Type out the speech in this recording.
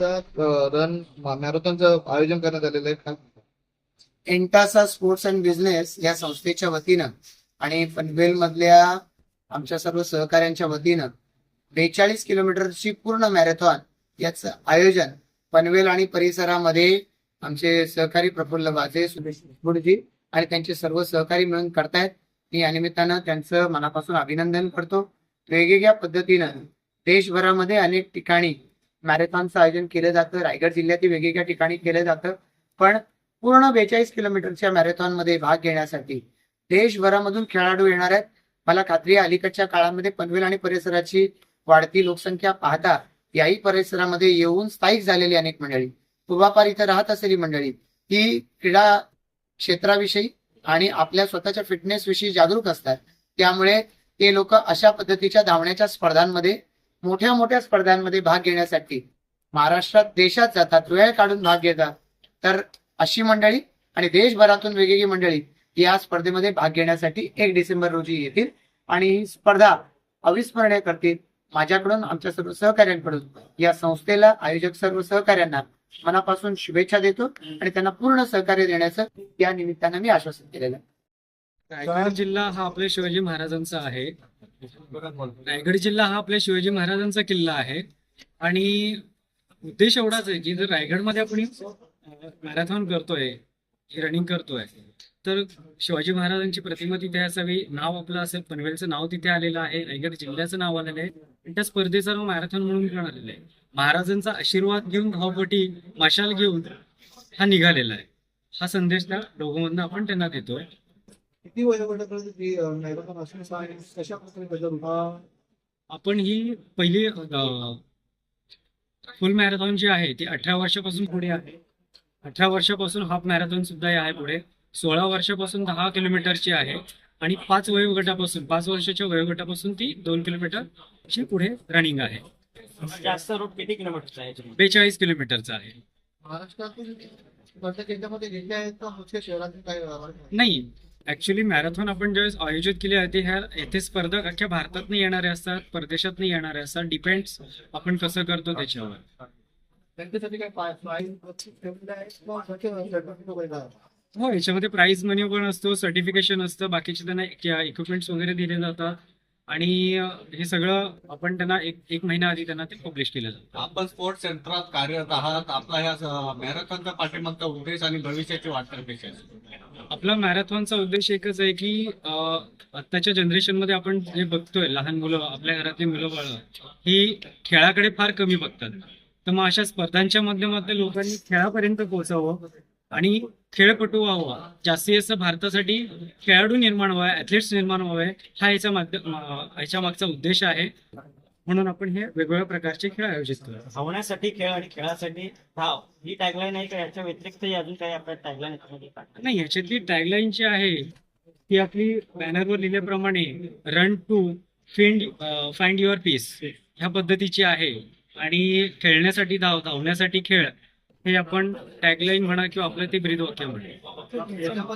Run मॅरेथॉनचं आयोजन करण्यात आलेलं आहे. काय एंटासा स्पोर्ट्स अँड बिझनेस या संस्थेच्या वतीनं आणि पनवेल मधल्या आमच्या सर्व सहकाऱ्यांच्या वतीनं बेचाळीस किलोमीटरची पूर्ण मॅरेथॉन याचं आयोजन पनवेल आणि परिसरामध्ये आमचे सहकारी प्रफुल्ल वाजे सुरेश गुडजी आणि त्यांचे सर्व सहकारी मिळून करतायत. मी या निमित्तानं त्यांचं मनापासून अभिनंदन करतो. वेगवेगळ्या पद्धतीनं देशभरामध्ये अनेक ठिकाणी मॅरेथॉनचं आयोजन केलं जातं रायगड जिल्ह्यातील वेगवेगळ्या ठिकाणी केलं जातं. पण पूर्ण बेचाळीस किलोमीटरच्या मॅरेथॉनमध्ये भाग घेण्यासाठी देशभरामधून खेळाडू येणार आहेत. मला खात्री अलीकडच्या काळामध्ये पनवेल आणि परिसराची वाढती लोकसंख्या पाहता याही परिसरामध्ये येऊन स्थायिक झालेली अनेक मंडळी. पूर्वापार इथं राहत असलेली मंडळी ही क्रीडा क्षेत्राविषयी आणि आपल्या स्वतःच्या फिटनेस विषयी जागरूक असतात. त्यामुळे ते लोक अशा पद्धतीच्या धावण्याच्या स्पर्धांमध्ये मोठ्या मोठ्या स्पर्धांमध्ये भाग घेण्यासाठी महाराष्ट्रात देशात जातात वेळ काढून भाग घेतात. तर अशी मंडळी आणि देशभरातून वेगवेगळी मंडळी या स्पर्धेमध्ये भाग घेण्यासाठी एक डिसेंबर रोजी येतील आणि ही स्पर्धा अविस्मरणीय करतील. माझ्याकडून आमच्या सर्व सहकार्यांकडून या संस्थेला आयोजक सर्व सहकार्यांना मनापासून शुभेच्छा देतो आणि त्यांना पूर्ण सहकार्य देण्याचं या निमित्तानं मी आश्वासन केलेलं आहे. रायगड जिल्हा हा आपल्या शिवाजी महाराजांचा आहे. रायगड जिल्हा हा आपल्या शिवाजी महाराजांचा किल्ला आहे. आणि उद्देश एवढाच आहे की जर रायगडमध्ये आपण मॅरेथॉन करतोय रनिंग करतोय तर शिवाजी महाराजांची प्रतिमा तिथे असावी. नाव आपलं असेल पनवेलचं नाव तिथे आलेलं आहे. रायगड जिल्ह्याचं नाव आलेलं आहे. आणि त्या स्पर्धेचा मॅरेथॉन म्हणून पण आलेलं आहे. महाराजांचा आशीर्वाद घेऊन धावपटी मशाल घेऊन हा निघालेला आहे. हा संदेश त्या लोगोमधनं आपण त्यांना देतोय. किती? आपण ही पहिली फुल मॅरेथॉन जी आहे ती अठरा वर्षापासून पुढे आहे. अठरा वर्षापासून हाफ मॅरेथॉन सुद्धा आहे पुढे. सोळा वर्षापासून दहा किलोमीटरची आहे. आणि पाच वयोगटापासून पाच वर्षाच्या वयोगटापासून ती दोन किलोमीटरची पुढे रनिंग आहे. जास्त रूट किती किलोमीटरचा आहे? बेचाळीस किलोमीटरचा आहे. महाराष्ट्रातील नाही. ऍक्च्युली मॅरेथॉन आपण ज्यावेळेस आयोजित केली आहे ह्या येथे स्पर्धक अख्ख्या भारतातनं येणारे असतात परदेशातनं येणारे असतात. डिपेंड्स आपण कसं करतो त्याच्यावर. हो याच्यामध्ये प्राइज मनी पण असतो सर्टिफिकेशन असतं बाकीचे त्यांना इक्विपमेंट्स वगैरे दिले जातात. आणि हे सगळं आपण त्यांना एक एक महिना आधी त्यांना ते पब्लिश केलं जातं. आपण स्पोर्ट्स क्षेत्रात कार्यरत आहात. आपला ह्या मॅरेथॉनचा पाठीमागचा उद्देश आणि भविष्याची वाटचाल आपला मॅरेथॉनचा उद्देश एकच आहे की अं, आत्ताच्या जनरेशनमध्ये आपण जे बघतोय लहान मुलं आपल्या घरातली मुलं बाळं ही खेळाकडे फार कमी बघतात. तर मग अशा स्पर्धांच्या माध्यमातून लोकांनी खेळापर्यंत पोहोचावं. आणि खेळपटू व्हावं. जास्तीत जास्त भारतासाठी खेळाडू निर्माण व्हावे ऍथलीट्स निर्माण व्हावे हा याच्या माध्यम याच्या मागचा उद्देश आहे. म्हणून आपण हे वेगवेगळ्या प्रकारचे खेळ आयोजित करतो धावण्यासाठी खेळ आणि खेळासाठी धाव. ही टॅगलाईन आहे का? याच्या व्यतिरिक्त अजून काही आपल्या टॅगलाईन? नाही याच्यातली टॅगलाईन जी आहे ती आपली बॅनरवर लिहिल्याप्रमाणे run to find find your peace ह्या पद्धतीची आहे. आणि खेळण्यासाठी धाव धावण्यासाठी खेळ. हे आपण टॅगलाईन म्हणा किंवा आपलं ते ब्रीद वाक्य म्हणा